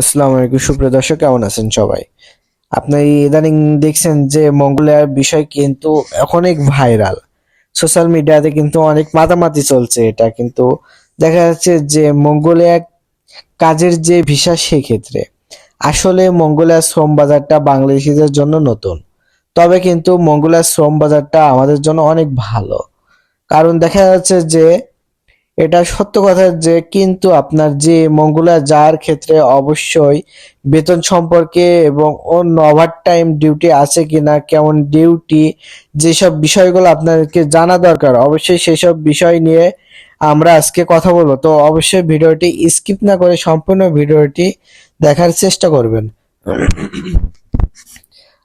আসসালামু আলাইকুম। সুপ্রিয় দর্শক, কেমন আছেন সবাই? আপনি ইদানিং দেখছেন যে মঙ্গোলিয়ার বিষয় কিন্তু অনেক ভাইরাল। সোশ্যাল মিডিয়াতে কিন্তু অনেক মাতামাতি চলছে এটা, কিন্তু দেখা যাচ্ছে যে মঙ্গোলিয়া কাজের যে ভিসা সেক্ষেত্রে, আসলে মঙ্গোলিয়ার শ্রম বাজারটা বাংলাদেশিদের জন্য নতুন। তবে কিন্তু মঙ্গোলিয়ার শ্রম বাজারটা আমাদের জন্য অনেক ভালো। কারণ দেখা যাচ্ছে যে এটা সত্য কথা যে কিন্তু আপনার যে মঙ্গলা যাওয়ার ক্ষেত্রে অবশ্যই বেতন সম্পর্কে এবং অন্য ওভার টাইম ডিউটি আছে কিনা, কেমন ডিউটি যেসব বিষয়গুলো আপনাদেরকে জানা দরকার, অবশ্যই সেসব বিষয় নিয়ে আমরা আজকে কথা বলব। তো অবশ্যই ভিডিওটি স্কিপ না করে সম্পূর্ণ ভিডিওটি দেখার চেষ্টা করবেন।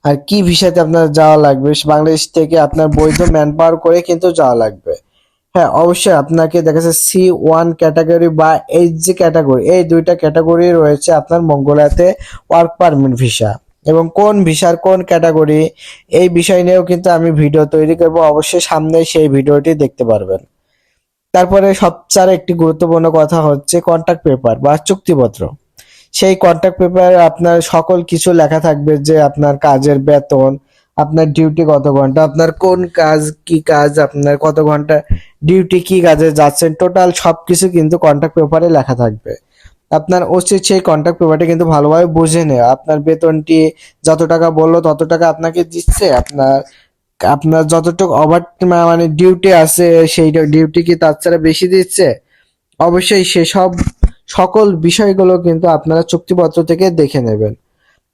আর কি ভিসাতে আপনার যাওয়া লাগবে? বাংলাদেশ থেকে আপনার বৈধ ম্যান পাওয়ার করে কিন্তু যাওয়া লাগবে। হ্যাঁ অবশ্যই আপনাকে দেখা যাচ্ছে সি ওয়ান ক্যাটাগরি বা এইচ জি ক্যাটাগরি এই দুইটা ক্যাটাগরি রয়েছে আপনার মঙ্গোলিয়াতে ওয়ার্ক পারমিট ভিসা এবং কোন ভিসার কোন ক্যাটাগরি এই বিষয় নিয়েও কিন্তু আমি ভিডিও তৈরি করব। অবশ্যই সামনে সেই ভিডিওটি দেখতে পারবেন। তারপরে সবচেয়ে একটি গুরুত্বপূর্ণ কথা হচ্ছে কন্ট্যাক্ট পেপার বা চুক্তিপত্র। সেই কন্ট্যাক্ট পেপারে আপনার সকল কিছু লেখা থাকবে যে আপনার কাজের বেতন আপনার ডিউটি কত ঘণ্টা? আপনার কোন কাজ, কি কাজ, আপনার কত ঘণ্টা ডিউটি কি কাজে যাচ্ছেন? টোটাল সব কিছু কিন্তু কন্ট্যাক্ট পেপারে লেখা থাকবে। আপনার উচিত সেই কন্ট্যাক্ট পেপারটা কিন্তু ভালোভাবে বুঝে নেওয়া। আপনার বেতনটি যত টাকা বলল তত টাকা আপনাকে দিচ্ছে। আপনার আপনার যতটুকু ওভার মানে ডিউটি আছে, সেই ডিউটি কি তার ছাড়া বেশি দিচ্ছে? অবশ্যই সেসব সকল বিষয়গুলো কিন্তু আপনারা চুক্তিপত্র থেকে দেখে নেবেন।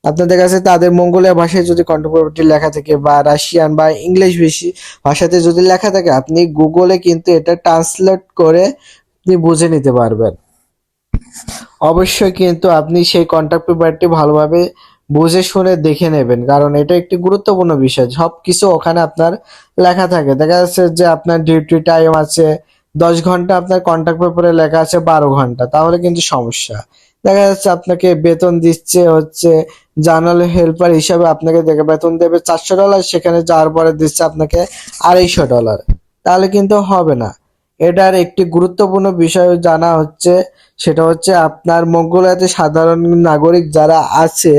আপনাদের কাছে তাদের মঙ্গোলিয়া ভাষায় যদি কন্ঠপ্রবর্তী লেখা থাকে বা রাশিয়ান বা ইংলিশ বেশি ভাষাতে যদি লেখা থাকে, আপনি গুগলে কিন্তু এটা ট্রান্সলেট করে আপনি বুঝে নিতে পারবেন। অবশ্যই কিন্তু আপনি সেই কন্ট্যাক্ট পেপারটি ভালোভাবে বুঝে শুনে দেখে নেবেন, কারণ এটা একটি গুরুত্বপূর্ণ বিষয়। সব কিছু ওখানে আপনার লেখা থাকে। দেখা যাচ্ছে যে আপনার ডিউটি টাইম আছে, দশ ঘণ্টা আপনার কন্ট্যাক্ট পেপারে লেখা আছে, বারো ঘণ্টা। তাহলে কিন্তু সমস্যা। দেখা যাচ্ছে আপনাকে বেতন দিচ্ছে হচ্ছে জার্নাল হেল্পার হিসাবে আপনাকে দেখে বেতন দেবে চারশো ডলার, সেখানে যাওয়ার পরে দিচ্ছে আপনাকে আড়াইশো ডলার। তাহলে কিন্তু হবে না। এটার একটি গুরুত্বপূর্ণ বিষয় জানা হচ্ছে, সেটা হচ্ছে আপনার মঙ্গোলিয়াতে সাধারণ নাগরিক যারা আছে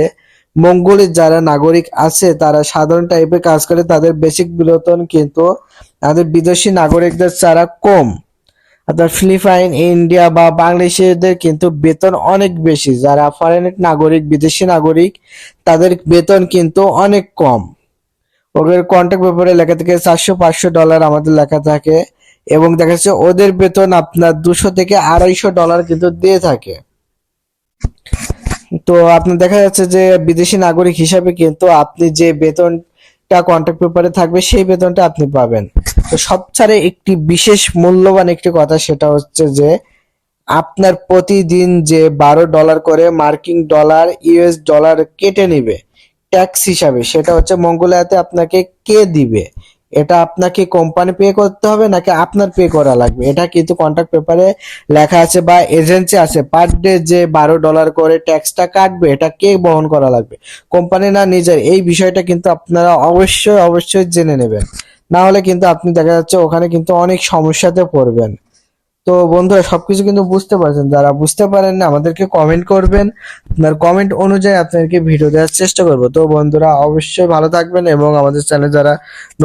মঙ্গোলের যারা নাগরিক আছে, তারা সাধারণ টাইপের কাজ করে, তাদের বেসিক বেতন কিন্তু তাদের বিদেশি নাগরিকদের ছাড়া কম। আপনার ফিলিপাইন ইন্ডিয়া বা বাংলাদেশিদের কিন্তু বেতন অনেক বেশি। যারা ফরেন নাগরিক, বিদেশি নাগরিক, তাদের বেতন কিন্তু অনেক কম। ওদের কন্ট্যাক্ট ব্যাপারে লেখা থাকে চারশো পাঁচশো ডলার আমাদের লেখা থাকে এবং দেখা যাচ্ছে ওদের বেতন আপনার দুশো থেকে আড়াইশো ডলার কিন্তু দিয়ে থাকে। তো আপনার দেখা যাচ্ছে যে বিদেশি নাগরিক হিসাবে কিন্তু আপনি যে বেতনটা কন্ট্রাক্ট পেপারে থাকবে সেই বেতনটা আপনি পাবেন। তো সবচেয়ে একটি বিশেষ মূল্যবান একটি কথা সেটা হচ্ছে যে, আপনার প্রতিদিন যে বারো ডলার করে মার্কিন ডলার, ইউএস ডলার কেটে নিবে, ট্যাক্স হিসাবে, সেটা হচ্ছে মঙ্গোলিয়াতে আপনাকে কে দিবে? এটা আপনাকে কোম্পানি পে করতে হবে নাকি আপনার পে করা লাগবে? এটা কিন্তু কন্ট্রাক্ট পেপারে লেখা আছে বা এজেন্সি আছে পার ডে যে বারো ডলার করে ট্যাক্সটা কাটবে, এটা কে বহন করা লাগবে? কোম্পানি না নিজের, এই বিষয়টা কিন্তু আপনারা অবশ্যই অবশ্যই জেনে নেবেন। না হলে কিন্তু আপনি দেখা যাচ্ছে ওখানে কিন্তু অনেক সমস্যাতে পড়বেন। তো বন্ধুরা, সবকিছু কিন্তু বুঝতে পারছেন। যারা বুঝতে পারেন না, আমাদেরকে কমেন্ট করবেন। আপনার কমেন্ট অনুযায়ী আপনাদেরকে ভিডিও দেওয়ার চেষ্টা করব। তো বন্ধুরা, অবশ্যই ভালো থাকবেন এবং আমাদের চ্যানেল যারা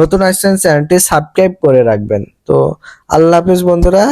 নতুন আসছেন চ্যানেলটি সাবস্ক্রাইব করে রাখবেন। তো আল্লাহ হাফিজ বন্ধুরা।